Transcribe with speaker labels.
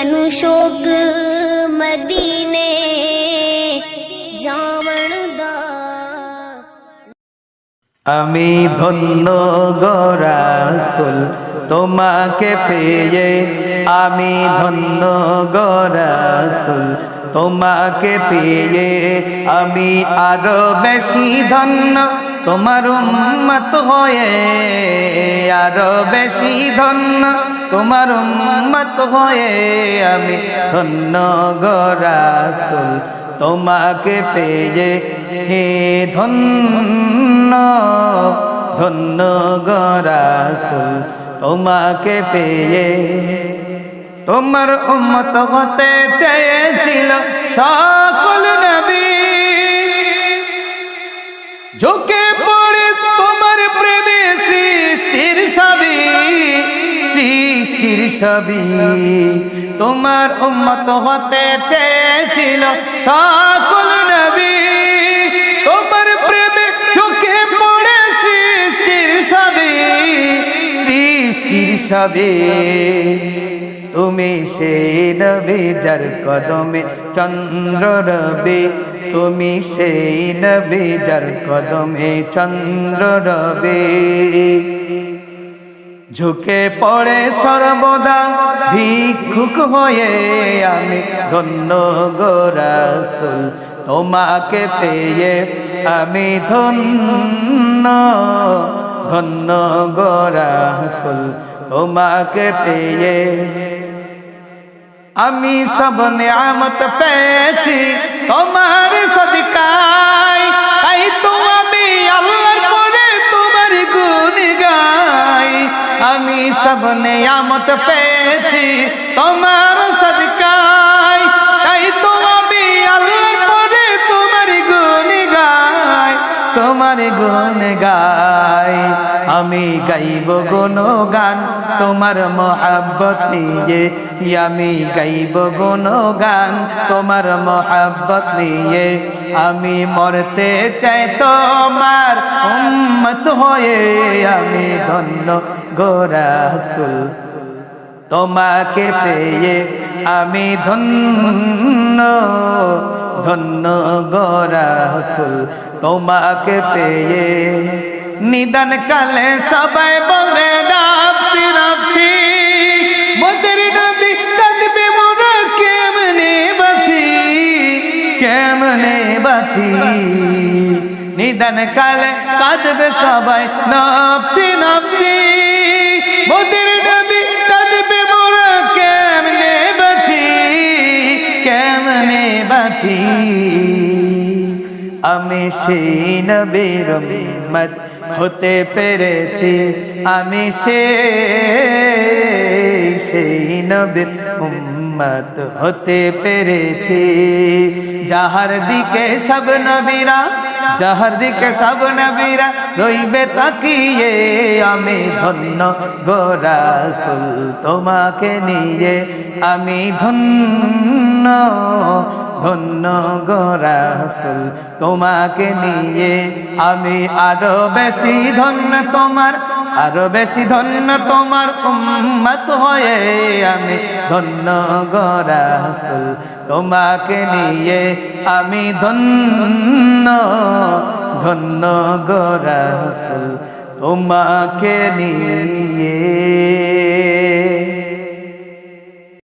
Speaker 1: शोक मदीने जावणदा
Speaker 2: আমি ধন্য গরাসুল তোমাকে পেয়ে আমি ধন্য গরাসুল তোমাকে পেয়ে আমি আরও বেশি ধন্য, তোমার উম্মত হয়ে আরও বেশি ধন্য। তোমার উম্মত হয়ে আমি ধন্য গরাসুল তোমাকে পেয়ে হে ধন্য ধন্য গরাসুল তোমাকে পেয়ে তোমার উম্মত হতে চেয়েছিল সকল নবী। ঝুঁকে পড়ে তোমার প্রেমে সৃষ্টির সবই তোমার উম্মত হতে চেয়েছিল সকল নবী। তোমার প্রেমে ঝুঁকে পড়ে সৃষ্টির সবই সৃষ্টির সবই তুমি সেই নবী যার কদমে চন্দ্র রবি। তুমি সেই নবী যার কদমে চন্দ্র রবি। ঝুঁকে পড়ে সর্বদা ভিক্ষুক হয়ে আমি ধন্য গোরাসুল তোমাকে পেয়ে আমি ধন্য ধন্য গোরাসুল তোমাকে পেয়ে আমি সব নিয়ামত পেয়েছি, তোমার সদকায়, তাই তো সব নিয়ামত পেয়েছি তোমার সদকায়। তাই তো আমি আল্লাহর পরে তোমার গুণ গাই তোমার গুণ গাই আমি গাইব গুণ গান তোমার মহাব্বত নিয়ে। আমি গাইব গুণ গান তোমার মহাব্বত নিয়ে। আমি মরতে চাই তোমার হয়ে আমি ধন্য গোরাসুল তোমাকে পেয়ে আমি ধন্য ধন্য গরাসুল তোমাকে পেয়ে নিদান কালে সবাই বলবে নিদান কালে কাঁদবে সবাই। নাফসি নাফসি, মোদের নদী কাঁদবে মোরা কেমনে বাঁচি কেমনে বাঁচি? আমি সেই নবীর উম্মত হতে পেরেছি, আমি সেই সেই নবীর উম্মত হতে পেরেছি। যাহার দিকে সব নবীরা যাহার দিকে সব নবীরা রইবে তাকিয়ে, আমি ধন্য গোরাসুল তোমাকে নিয়ে। আমি ধন্য ধন্য গোরাসুল তোমাকে নিয়ে। আমি আরও বেশি ধন্য তোমার, আরও বেশি ধন্য তোমার উম্মত হয়ে আমি ধন্য গরাসুল তোমাকে নিয়ে আমি ধন্য ধন্য গরাসুল তোমাকে নিয়ে।